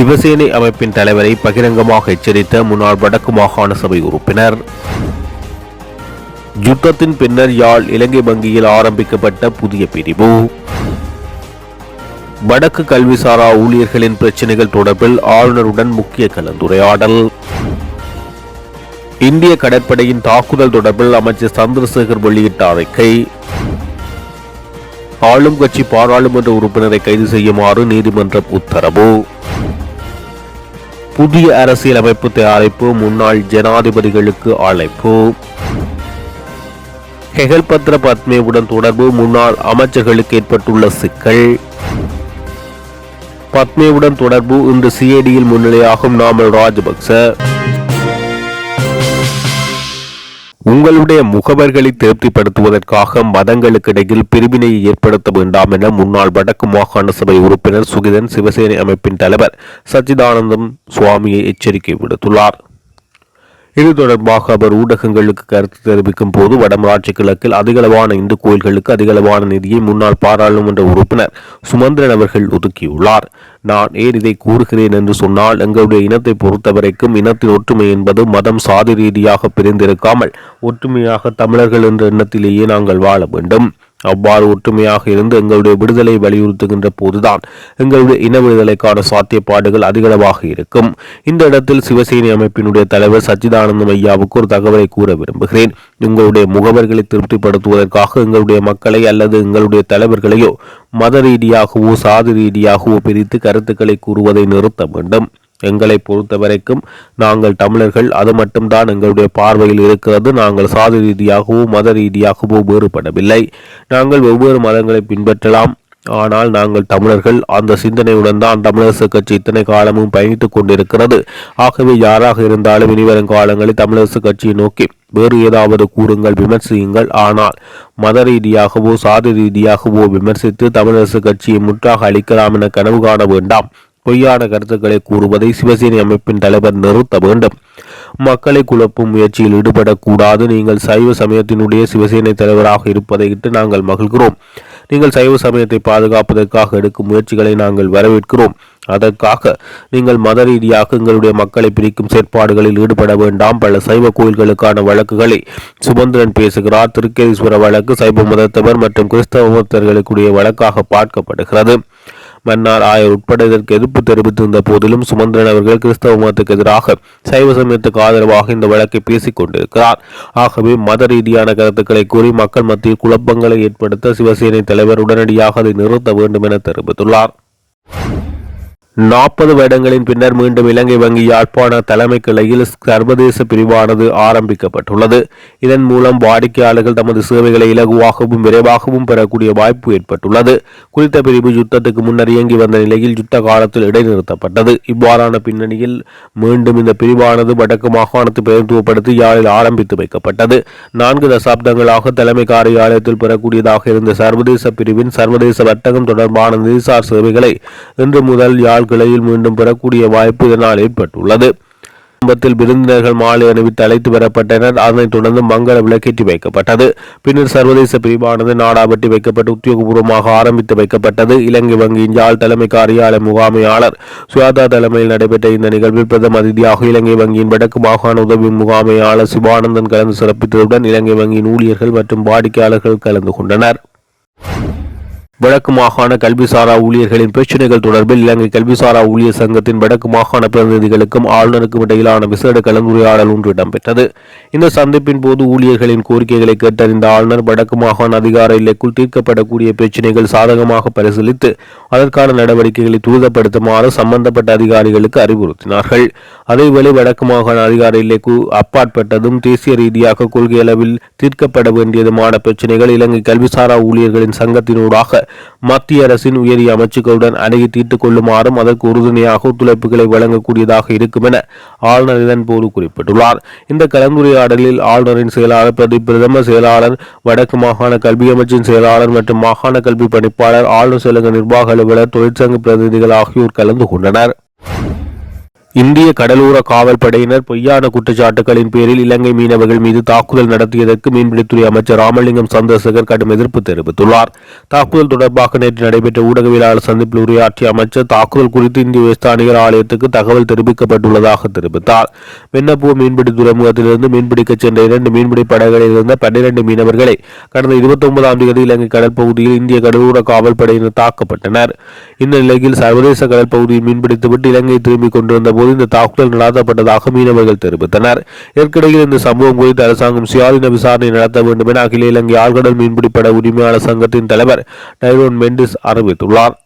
சிவசேனை அமைப்பின் தலைவரை பகிரங்கமாக எச்சரித்த முன்னாள் வடக்கு மாகாண சபை உறுப்பினர். யுத்தத்தின் பின்னர் யாழ் இலங்கை வங்கியில் ஆரம்பிக்கப்பட்ட புதிய பிரிவு. வடக்கு கல்விசாரா ஊழியர்களின் பிரச்சினைகள் தொடர்பில் ஆளுநருடன் முக்கிய கலந்துரையாடல். இந்திய கடற்படையின் தாக்குதல் தொடர்பில் அமைச்சர் சந்திரசேகர் வெளியிட்ட அறிக்கை. ஆளும் கட்சி பாராளுமன்ற உறுப்பினரை கைது செய்யுமாறு நீதிமன்றம் உத்தரவு. புதிய அரசியலமைப்பு தயாரிப்பு முன்னாள் ஜனாதிபதிகளுக்கு அழைப்பு. ஹெகல்பத்ர பத்மேவுடன் தொடர்பு முன்னாள் அமைச்சர்களுக்கு ஏற்பட்டுள்ள சிக்கல். பத்மேவுடன் தொடர்பு இன்று சிஐடியில் முன்னிலையாகும் நாமல் ராஜபக்ச. உங்களுடைய முகவர்களை திருப்திப்படுத்துவதற்காக மதங்களுக்கிடையில் பிரிவினையை ஏற்படுத்த வேண்டாம் என முன்னாள் வடக்கு மாகாண சபை உறுப்பினர் சுகிதன் சிவசேனை அமைப்பின் தலைவர் சச்சிதானந்தம் சுவாமியை எச்சரிக்கை விடுத்துள்ளார். இது தொடர்பாக அவர் ஊடகங்களுக்கு கருத்து தெரிவிக்கும் போது வடமராட்சி கிழக்கில் அதிகளவான இந்து கோயில்களுக்கு அதிகளவான நிதியை முன்னாள் பாராளுமன்ற உறுப்பினர் சுமந்திரன் அவர்கள் ஒதுக்கியுள்ளார். நான் ஏன் இதை கூறுகிறேன் என்று சொன்னால் எங்களுடைய இனத்தை பொறுத்தவரைக்கும் இனத்தின் ஒற்றுமை என்பது மதம் சாதி ரீதியாக பிரிந்திருக்காமல் ஒற்றுமையாக தமிழர்கள் என்ற எண்ணத்திலேயே நாங்கள் வாழ வேண்டும். அவ்வாறு ஒற்றுமையாக இருந்து எங்களுடைய விடுதலை வலியுறுத்துகின்ற போதுதான் எங்களுடைய இன விடுதலைக்கான சாத்தியப்பாடுகள் அதிகளவாக இருக்கும். இந்த இடத்தில் சிவசேனை அமைப்பினுடைய தலைவர் சச்சிதானந்தம் ஐயாவுக்கு ஒரு தகவலை கூற விரும்புகிறேன். உங்களுடைய முகவர்களை திருப்திப்படுத்துவதற்காக எங்களுடைய மக்களை அல்லது எங்களுடைய தலைவர்களையோ மத ரீதியாகவோ சாதி ரீதியாகவோ பிரித்து கருத்துக்களை கூறுவதை நிறுத்த வேண்டும். எங்களை பொறுத்தவரைக்கும் நாங்கள் தமிழர்கள் அது மட்டும்தான் எங்களுடைய பார்வையில் இருக்கிறது. நாங்கள் சாதி ரீதியாகவோ மத ரீதியாகவோ வேறுபடவில்லை. நாங்கள் வெவ்வேறு மதங்களை பின்பற்றலாம். ஆனால் நாங்கள் தமிழர்கள் அந்த சிந்தனையுடன் தான் தமிழரசு கட்சி இத்தனை காலமும் பயணித்துக் கொண்டிருக்கிறது. ஆகவே யாராக இருந்தாலும் இனிவரும் காலங்களில் தமிழரசு கட்சியை நோக்கி வேறு ஏதாவது கூறுங்கள் விமர்சியுங்கள். ஆனால் மத ரீதியாகவோ சாதி ரீதியாகவோ விமர்சித்து தமிழரசு கட்சியை முற்றாக அளிக்கலாம் என கனவு காண வேண்டாம். பொய்யான கருத்துக்களை கூறுவதை சிவசேனை அமைப்பின் தலைவர் நிறுத்த வேண்டும். மக்களை குழப்பும் முயற்சியில் ஈடுபடக்கூடாது. நீங்கள் சைவ சமயத்தினுடைய சிவசேனை தலைவராக இருப்பதை இட்டு நாங்கள் மகிழ்கிறோம். நீங்கள் சைவ சமயத்தை பாதுகாப்பதற்காக எடுக்கும் முயற்சிகளை நாங்கள் வரவேற்கிறோம். அதற்காக நீங்கள் மத ரீதியாக எங்களுடைய மக்களை பிரிக்கும் செயற்பாடுகளில் ஈடுபட வேண்டாம். பல சைவ கோயில்களுக்கான வழக்குகளை சுமந்திரன் பேசுகிறார். திருக்கேதீஸ்வர வழக்கு சைவ மதத்தவர் மற்றும் கிறிஸ்தவ மதத்தர்களுக்குரிய வழக்காக பார்க்கப்படுகிறது. மன்னார் ஆயர் உட்பட இதற்கு எதிர்ப்பு தெரிவித்திருந்த போதிலும் சுமந்திரன் அவர்கள் கிறிஸ்தவ மதத்துக்கு எதிராக சைவ சமயத்துக்கு ஆதரவாக இந்த வழக்கை பேசிக் கொண்டிருக்கிறார் ஆகவே மத ரீதியான கருத்துக்களை கூறி மக்கள் மத்தியில் குழப்பங்களை ஏற்படுத்த சிவசேனை தலைவர் உடனடியாக அதை நிறுத்த வேண்டும் என தெரிவித்துள்ளார். நாற்பது வருடங்களின் பின்னர் மீண்டும் இலங்கை வங்கி யாழ்ப்பாண தலைமை கிளையில் சர்வதேச பிரிவானது ஆரம்பிக்கப்பட்டுள்ளது. இதன் மூலம் வாடிக்கையாளர்கள் தமது சேவைகளை இலகுவாகவும் விரைவாகவும் பெறக்கூடிய வாய்ப்பு ஏற்பட்டுள்ளது. குறித்த பிரிவு யுத்தத்துக்கு முன்னர் இயங்கி வந்த நிலையில் யுத்த காலத்தில் இடைநிறுத்தப்பட்டது. இவ்வாறான பின்னணியில் மீண்டும் இந்த பிரிவானது வடக்கு மாகாணத்தை பிரதித்துவப்படுத்தி யாழில் ஆரம்பித்து வைக்கப்பட்டது. நான்கு தசாப்தங்களாக தலைமை காரியாலயத்தில் பெறக்கூடியதாக இருந்த சர்வதேச பிரிவின் சர்வதேச வர்த்தகம் தொடர்பான நிதிசார் சேவைகளை இன்று முதல் யாழ் கிளையில் மீண்டும் பெறக்கூடிய வாய்ப்பு இதனால் ஏற்பட்டுள்ளது. குடும்பத்தில் விருந்தினர்கள் மாலை அணிவித்து அழைத்து வரப்பட்டனர். அதனைத் தொடர்ந்து மங்கள விளக்கேற்றி வைக்கப்பட்டது. பின்னர் சர்வதேச பிரிவானது நாடாபட்டி வைக்கப்பட்டு உத்தியோகபூர்வமாக ஆரம்பித்து வைக்கப்பட்டது. இலங்கை வங்கியின் யாழ் தலைமை காரியாலய முகாமையாளர் சுயாதா தலைமையில் நடைபெற்ற இந்த நிகழ்வில் பிரதம அதிதியாக இலங்கை வங்கியின் வடக்கு மாகாண உதவி முகாமையாளர் சிவானந்தன் கலந்து சிறப்பித்ததுடன் இலங்கை வங்கியின் ஊழியர்கள் மற்றும் வாடிக்கையாளர்கள் கலந்து கொண்டனர். வடக்கு மாகாண கல்விசாரா ஊழியர்களின் பிரச்சினைகள் தொடர்பில் இலங்கை கல்விசாரா ஊழியர் சங்கத்தின் வடக்கு மாகாண பிரதிநிதிகளுக்கும் ஆளுநருக்கும் இடையிலான விசேட கலந்துரையாடல் ஒன்று இடம்பெற்றது. இந்த சந்திப்பின் போது ஊழியர்களின் கோரிக்கைகளை கேட்டறிந்த ஆளுநர் வடக்கு மாகாண அதிகார எல்லைக்குள் தீர்க்கப்படக்கூடிய பிரச்சினைகள் சாதகமாக பரிசீலித்து அதற்கான நடவடிக்கைகளை துரிதப்படுத்துமாறு சம்பந்தப்பட்ட அதிகாரிகளுக்கு அறிவுறுத்தினார்கள். அதேவேளை வடக்கு மாகாண அதிகார எல்லைக்கு அப்பாற்பட்டதும் தேசிய ரீதியாக கொள்கை அளவில் தீர்க்கப்பட வேண்டியதுமான பிரச்சினைகள் இலங்கை கல்விசாரா ஊழியர்களின் சங்கத்தினூடாக மத்திய அரசின் உயரிய அமைச்சுக்களுடன் அணுகி தீர்த்துக் கொள்ளுமாறும் அதற்கு உறுதுணையாக ஒத்துழைப்புகளை வழங்கக்கூடியதாக இருக்கும் என ஆளுநர் இதன்போது குறிப்பிட்டுள்ளார். இந்த கலந்துரையாடலில் ஆளுநரின் செயலாளர் பிரதி பிரதம செயலாளர் வடக்கு மாகாண கல்வி அமைச்சின் செயலாளர் மற்றும் மாகாண கல்வி பணிப்பாளர் ஆளுநர் செயலக நிர்வாக அலுவலர் தொழிற்சங்க பிரதிநிதிகள் ஆகியோர் கலந்து கொண்டனர். இந்திய கடலோர காவல்படையினர் பொய்யான குற்றச்சாட்டுகளின் பேரில் இலங்கை மீனவர்கள் மீது தாக்குதல் நடத்தியதற்கு மீன்பிடித்துறை அமைச்சர் ராமலிங்கம் சந்திரசேகர் கடும் எதிர்ப்பு தெரிவித்துள்ளார். தாக்குதல் தொடர்பாக நேற்று நடைபெற்ற ஊடகவியலாளர் சந்திப்பில் உரையாற்றிய அமைச்சர் தாக்குதல் குறித்து இந்திய உயர்ஸ்தானிகர் ஆலயத்துக்கு தகவல் தெரிவிக்கப்பட்டுள்ளதாக தெரிவித்தார். வெண்ணப்பூ மீன்பிடி துறைமுகத்திலிருந்து மீன்பிடிக்கச் சென்ற இரண்டு மீன்பிடி படகுகளில் இருந்த பன்னிரண்டு மீனவர்களை கடந்த இருபத்தி ஒன்பதாம் தேதி இலங்கை கடல் பகுதியில் இந்திய கடலோர காவல்படையினர் தாக்கப்பட்டனர். இந்த நிலையில் சர்வதேச கடற்பகுதியில் மீன்பிடித்துவிட்டு இலங்கை திரும்பிக் கொண்டிருந்த போது இந்த தாக்குதல் நடாத்தப்பட்டதாக மீனவர்கள் தெரிவித்தனர். இதற்கிடையில் இந்த சம்பவம் குறித்து அரசாங்கம் சுயாதீன விசாரணை நடத்த வேண்டும் என அகில இலங்கை ஆழ்கடல் மீன்பிடிப்பட உரிமையாளர் சங்கத்தின் தலைவர் டைரோன் மெண்டிஸ் அறிவித்துள்ளார்.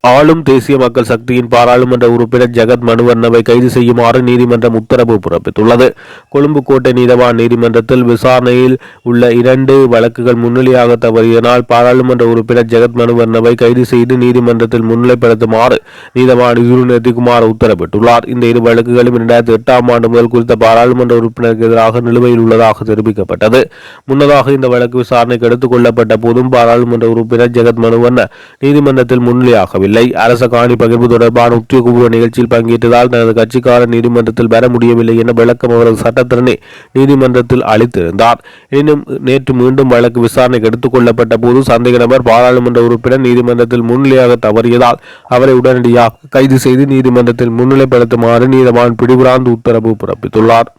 ஆளும் தேசிய மக்கள் சக்தியின் பாராளுமன்ற உறுப்பினர் ஜெகத் மனுவர்ணவை கைது செய்யுமாறு நீதிமன்றம் உத்தரவு பிறப்பித்துள்ளது. கொழும்பு கோட்டை நீதவான் நீதிமன்றத்தில் விசாரணையில் உள்ள இரண்டு வழக்குகள் முன்னிலையாக தவறியதனால் பாராளுமன்ற உறுப்பினர் ஜெகத் மனுவர்ணவை கைது செய்து நீதிமன்றத்தில் முன்னிலைப்படுத்துமாறு நீதவான் யூனியதிகுமார் உத்தரவிட்டுள்ளார். இந்த இரு வழக்குகளும் இரண்டாயிரத்தி எட்டாம் ஆண்டு முதல் குறித்த பாராளுமன்ற உறுப்பினருக்கு எதிராக நிலுவையில் உள்ளதாக தெரிவிக்கப்பட்டது. முன்னதாக இந்த வழக்கு விசாரணைக்கு எடுத்துக் கொள்ளப்பட்ட போதும் பாராளுமன்ற உறுப்பினர் ஜெகத் மனுவர்ண நீதிமன்றத்தில் முன்னிலையாகவில்லை. இல்லை. அரச காணி பகிர்வு தொடர்பான உத்தியோகபூர்வ நிகழ்ச்சியில் பங்கேற்றதால் தனது கட்சிக்காரர் நீதிமன்றத்தில் பெற முடியவில்லை என விளக்கம் அவரது சட்டத்திறனை நீதிமன்றத்தில் அளித்திருந்தார். எனினும் நேற்று மீண்டும் வழக்கு விசாரணைக்கு எடுத்துக் கொள்ளப்பட்ட போது சந்தேக நபர் பாராளுமன்ற உறுப்பினர் நீதிமன்றத்தில் முன்னிலையாக தவறியதால் அவரை உடனடியாக கைது செய்து நீதிமன்றத்தில் முன்னிலைப்படுத்துமாறு நீதவான் பிடிபுராந்து உத்தரவு பிறப்பித்துள்ளார்.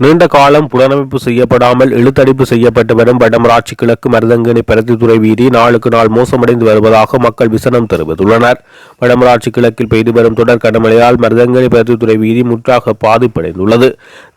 நீண்ட காலம் புனரமைப்பு செய்யப்படாமல் இழுத்தடிப்பு செய்யப்பட்டு வரும் வடமராட்சி கிழக்கு மருதங்கனி பருத்தித்துறை வீதி நாளுக்கு நாள் மோசமடைந்து வருவதாக மக்கள் விசனம் தெரிவித்துள்ளனர். வடமராட்சி கிழக்கில் பெய்து வரும் தொடர் கனமழையால் மருதங்கனி பருத்தித்துறை வீதி முற்றாக பாதிப்படைந்துள்ளது.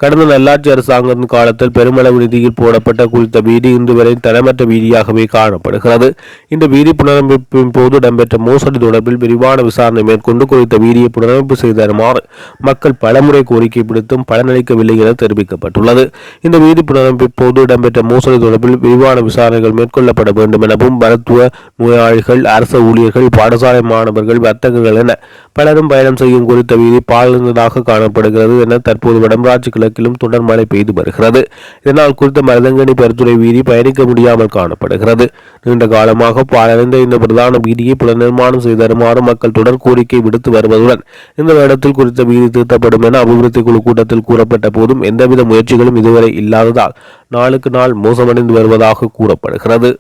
கடந்த நல்லாட்சி அரசாங்கத்தின் காலத்தில் பெருமளவு நிதியில் போடப்பட்ட குறித்த வீதி இன்று வரை தரமற்ற வீதியாகவே காணப்படுகிறது. இந்த வீதி புனரமைப்பின் போது இடம்பெற்ற மோசடி தொடர்பில் விரிவான விசாரணை மேற்கொண்டு குறித்த வீதியை புனரமைப்பு செய்து தருமாறு மக்கள் பலமுறை கோரிக்கை விடுத்தும் பலனளிக்கவில்லை என தெரிவித்தார் தெரிவிக்கப்பட்டுள்ளது இந்த வீதி புனரமைப்பு போது இடம்பெற்ற மோசடி தொடர்பில் விரிவான விசாரணைகள் மேற்கொள்ளப்பட வேண்டும் எனவும் மருத்துவ நோயாளிகள் அரசு ஊழியர்கள் பாடசாலை மாணவர்கள் வர்த்தகர்கள் என பலரும் பயணம் செய்யும் குறித்த வீதி பாழ்ந்ததாக காணப்படுகிறது என தற்போது வடமராட்சி கிழக்கிலும் தொடர் மழை பெய்து வருகிறது. இதனால் குறித்த மருதங்கனி பரிந்துரை வீதி பயணிக்க முடியாமல் காணப்படுகிறது. நீண்ட காலமாக பாலடைந்த இந்த பிரதான வீதியை புனர்நிர்மாணம் செய்து தருமாறு மக்கள் தொடர் கோரிக்கை விடுத்து வருவதுடன் இந்த இடத்தில் குறித்த வீதி திருத்தப்படும் என அபிவிருத்தி குழு கூட்டத்தில் கூறப்பட்ட போதும் எந்தவித எவ்வித முயற்சிகளும் இதுவரை இல்லாததால் நாளுக்கு நாள் மோசமடைந்து வருவதாக கூறப்படுகிறது.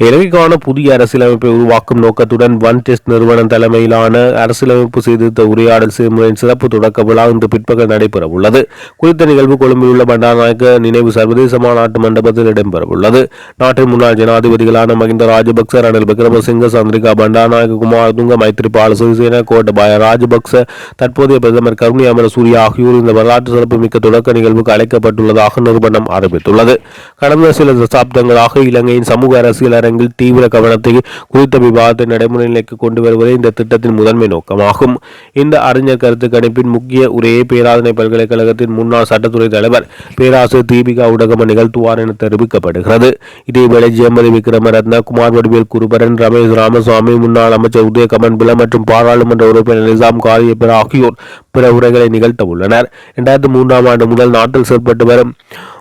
இலங்கைக்கான புதிய அரசியலமைப்பை உருவாக்கும் நோக்கத்துடன் ஒன் டெஸ்ட் நிறுவனம் தலைமையிலான அரசியலமைப்பு சீர்திருத்த உரையாடல் செயல்முறையின் சிறப்பு தொடக்க விழா இன்று பிற்பகல் நடைபெற உள்ளது குறித்த நிகழ்வு கொழும்பில் உள்ள பண்டாநாயக்க நினைவு சர்வதேச மாநாட்டு மண்டபத்தில் இடம்பெறவுள்ளது. நாட்டின் முன்னாள் ஜனாதிபதிகளான மகிந்த ராஜபக்ச ரணில் விக்ரமசிங்க சந்திரிகா பண்டாநாயக குமார் துங்க மைத்ரிபால சிறிசேன கோட்டபாய ராஜபக்ச தற்போதைய பிரதமர் கருணி அமர சூரிய ஆகியோர் இந்த வரலாற்று சிறப்புமிக்க தொடக்க நிகழ்வுக்கு அழைக்கப்பட்டுள்ளதாக நிறுவனம் அறிவித்துள்ளது. கடந்த சில தசாப்தங்களாக இலங்கையின் சமூக அரசியல் அரங்கில் தீவிர கவனத்தை குறித்த விவாதத்தை நடைமுறை நிலைக்கு கொண்டு வருவதே இந்த திட்டத்தின் முதன்மை நோக்கமாகும். இந்த அறிஞர் கருத்து கணிப்பின் முக்கிய உரையை பேராதனை பல்கலைக்கழகத்தின் முன்னாள் சட்டத்துறை தலைவர் பேராசிரியர் தீபிகா உடகம நிகழ்த்துவார் என தெரிவிக்கப்படுகிறது. இதேவேளை ஜெயமதி விக்ரமரத்ன குமார் வடிவேல் குருபரன் ரமேஷ் ராமசுவாமி முன்னாள் அமைச்சர் உதயகமன் பில மற்றும் பாராளுமன்ற உறுப்பினர் நிசாம் காரியப்பர் ஆகியோர் பிற உரைகளை நிகழ்த்த உள்ளனர் இரண்டாயிரத்தி மூன்றாம் ஆண்டு முதல் நாட்டில் செயல்பட்டு வரும்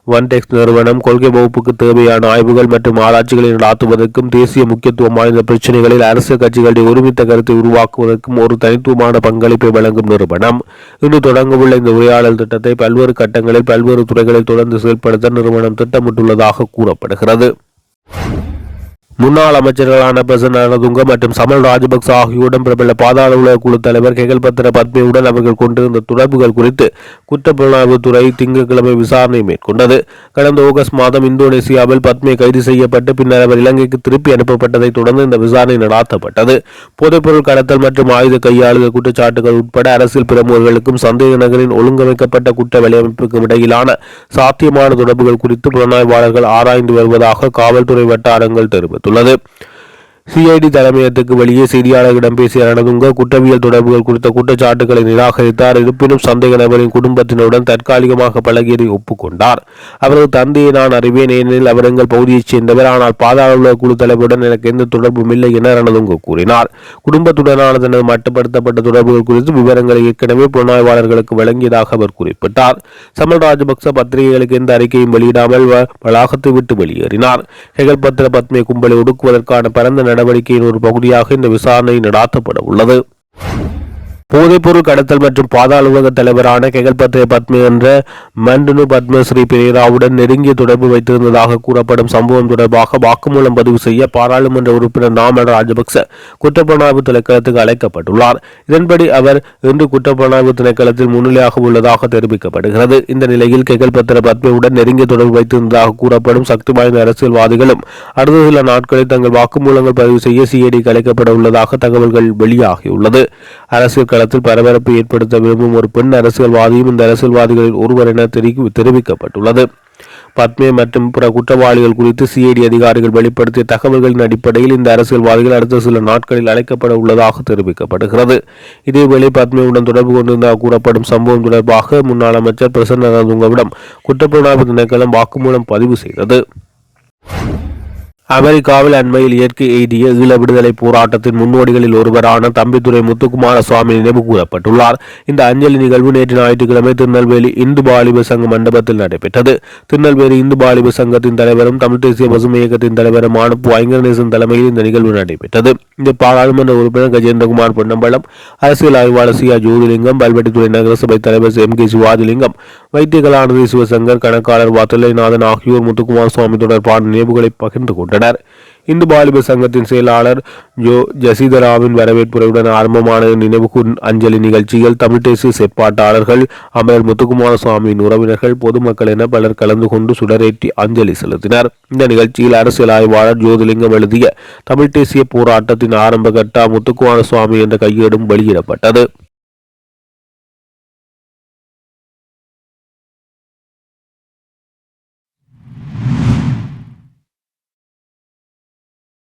ஒன்டெக்ஸ் நிறுவனம் கொள்கை வகுப்புக்கு தேவையான ஆய்வுகள் மற்றும் ஆராய்ச்சிகளை நடாத்துவதற்கும் தேசிய முக்கியத்துவம் வாய்ந்த பிரச்சனைகளில் அரசியல் கட்சிகளுடைய ஒருமித்த கருத்தை உருவாக்குவதற்கும் ஒரு தனித்துவமான பங்களிப்பை வழங்கும் நிறுவனம். இன்று தொடங்கவுள்ள இந்த உரையாடல் திட்டத்தை பல்வேறு கட்டங்களில் பல்வேறு துறைகளில் தொடர்ந்து செயல்படுத்த நிறுவனம் திட்டமிட்டுள்ளதாக கூறப்படுகிறது. முன்னாள் அமைச்சர்களான பிரசன்ன ரணதுங்க மற்றும் சமல் ராஜபக்ச ஆகியோருடன் பிரபல பாதாள உலக குழு தலைவர் பத்ர பத்மியுடன் அவர்கள் கொண்டிருந்த தொடர்புகள் குறித்து குற்றப்புலனாய்வுத்துறை திங்கட்கிழமை விசாரணை மேற்கொண்டது. கடந்த ஆகஸ்ட் மாதம் இந்தோனேசியாவில் பத்மே கைது செய்யப்பட்டு பின்னர் அவர் இலங்கைக்கு திருப்பி அனுப்பப்பட்டதை தொடர்ந்து இந்த விசாரணை நடாத்தப்பட்டது. போதைப்பொருள் கடத்தல் மற்றும் ஆயுத கையாளுதல் குற்றச்சாட்டுகள் உட்பட அரசியல் பிரமுகர்களுக்கும் சந்தேக நகரின் ஒழுங்கமைக்கப்பட்ட குற்ற வலையமைப்புக்கும் இடையிலான சாத்தியமான தொடர்புகள் குறித்து புலனாய்வாளர்கள் ஆராய்ந்து வருவதாக காவல்துறை வட்டாரங்கள் தெரிவித்துள்ளது உள்ளது சிஐடி தலைமையகத்துக்கு வெளியே செய்தியாளர்களிடம் பேசிய ரணதுங்க குற்றவியல் தொடர்புகள் குறித்த குற்றச்சாட்டுகளை நிராகரித்தார். இருப்பினும் சந்தேக நபரின் குடும்பத்தினருடன் தற்காலிகமாக பழகியதை ஒப்புக்கொண்டார். அவரது தந்தையை நான் அறிவேன் ஏனெனில் அவர் எங்கள் பகுதியைச் சேர்ந்தவர். ஆனால் பாதாள குழு தலைவருடன் எனக்கு எந்த தொடர்பும் இல்லை என ரணதுங்க கூறினார். குடும்பத்துடனான தனது மட்டுப்படுத்தப்பட்ட தொடர்புகள் குறித்து விவரங்களை ஏற்கனவே புலனாய்வாளர்களுக்கு வழங்கியதாக அவர் குறிப்பிட்டார். சமல் ராஜபக்ச பத்திரிகைகளுக்கு எந்த அறிக்கையும் வெளியிடாமல் வளாகத்தை விட்டு வெளியேறினார். ஹெகல்பத்ர பத்மே கும்பலை ஒடுக்குவதற்கான பரந்த நடவடிக்கையின் ஒரு பகுதியாக இந்த விசாரணை நடாத்தப்பட உள்ளது. போதைப்பொருள் கடத்தல் மற்றும் பாதாள உலக தலைவரான கெகல்பத்ரே பத்மி என்ற மண்டனு பத்மஸ்ரீ பிரேராவுடன் நெருங்கிய தொடர்பு வைத்திருந்ததாக கூறப்படும் சம்பவம் தொடர்பாக வாக்குமூலம் பதிவு செய்ய பாராளுமன்ற உறுப்பினர் நாமல் ராஜபக்ச குற்றப்புலனாய்வு திணைக்களத்துக்கு அழைக்கப்பட்டுள்ளார். இதன்படி அவர் இன்று குற்றப்புலனாய்வு திணைக்களத்தில் முன்னிலையாக உள்ளதாக தெரிவிக்கப்படுகிறது. இந்த நிலையில் கெகல்பத்ர பத்மியுடன் நெருங்கிய தொடர்பு வைத்திருந்ததாக கூறப்படும் சக்தி வாய்ந்த அரசியல்வாதிகளும் அடுத்த சில நாட்களில் தங்கள் வாக்குமூலங்கள் பதிவு செய்ய சிஐடிக்கு அழைக்கப்பட உள்ளதாக தகவல்கள் வெளியாகியுள்ளது. அரசியல் களத்தில் பரபரப்பு ஏற்படுத்த விரும்பும் ஒரு பெண் அரசியல்வாதியும் இந்த அரசியல்வாதிகளில் ஒருவர் என தெரிவி- தெரிவிக்கப்பட்டுள்ளது. பத்மே மற்றும் பிற குற்றவாளிகள் குறித்து சிஐடி அதிகாரிகள் வெளிப்படுத்திய தகவல்களின் அடிப்படையில் இந்த அரசியல்வாதிகள் அடுத்த சில நாட்களில் அழைக்கப்பட உள்ளதாக தெரிவிக்கப்படுகிறது. இதேவேளை பத்மேவுடன் தொடர்பு கொண்டிருந்ததாக கூறப்படும் சம்பவம் தொடர்பாக முன்னாள் அமைச்சர் பிரசன்ன ரதுங்கவிடம் குற்றப்புலனாய்வு திணைக்களம் வாக்குமூலம் பதிவு செய்தது. அமெரிக்காவில் அண்மையில் இயற்கை எய்திய ஈழ விடுதலை போராட்டத்தின் முன்னோடிகளில் ஒருவரான தம்பித்துறை முத்துக்குமார சுவாமி நினைவு கூறப்பட்டுள்ளார். இந்த அஞ்சலி நிகழ்வு நேற்று ஞாயிற்றுக்கிழமை திருநெல்வேலி இந்து பாலிப சங்க மண்டபத்தில் நடைபெற்றது. திருநெல்வேலி இந்து பாலிப சங்கத்தின் தலைவரும் தமிழ் தேசிய பசுமை இயக்கத்தின் தலைவருமான பு. ஐங்கரநேசன் தலைமையில் இந்த நிகழ்வு நடைபெற்றது. இந்த பாராளுமன்ற உறுப்பினர் கஜேந்திரகுமார் பொன்னம்பலம் அரசியல் ஆய்வாளர் சி. ஆர். ஜோதிலிங்கம் பல்வெட்டித்துறை நகரசபை தலைவர் எம் கே. சிவாதிலிங்கம் வைத்திய கலாநிதி சிவசங்கர் கணக்காளர் வாத்தலைநாதன் ஆகியோர் முத்துக்குமார் சுவாமி தொடர்பான நினைவுகளை பகிர்ந்து கொண்டனர். இந்து பாலிப சங்கத்தின் செயலாளர் ஜோ ஜசிதராவின் வரவேற்புரையுடன் ஆரம்பமான நினைவு அஞ்சலி நிகழ்ச்சியில் தமிழ் தேசிய செப்பாட்டாளர்கள் அமரர் முத்துக்குமார சுவாமியின் உறவினர்கள் பொதுமக்கள் என பலர் கலந்து கொண்டு சுடரேற்றி அஞ்சலி செலுத்தினர். இந்த நிகழ்ச்சியில் அரசியல் ஆய்வாளர் ஜோதிலிங்கம் எழுதிய தமிழ் தேசிய போராட்டத்தின் ஆரம்ப கட்டா முத்துக்குமார சுவாமி என்ற கையேடும் வெளியிடப்பட்டது.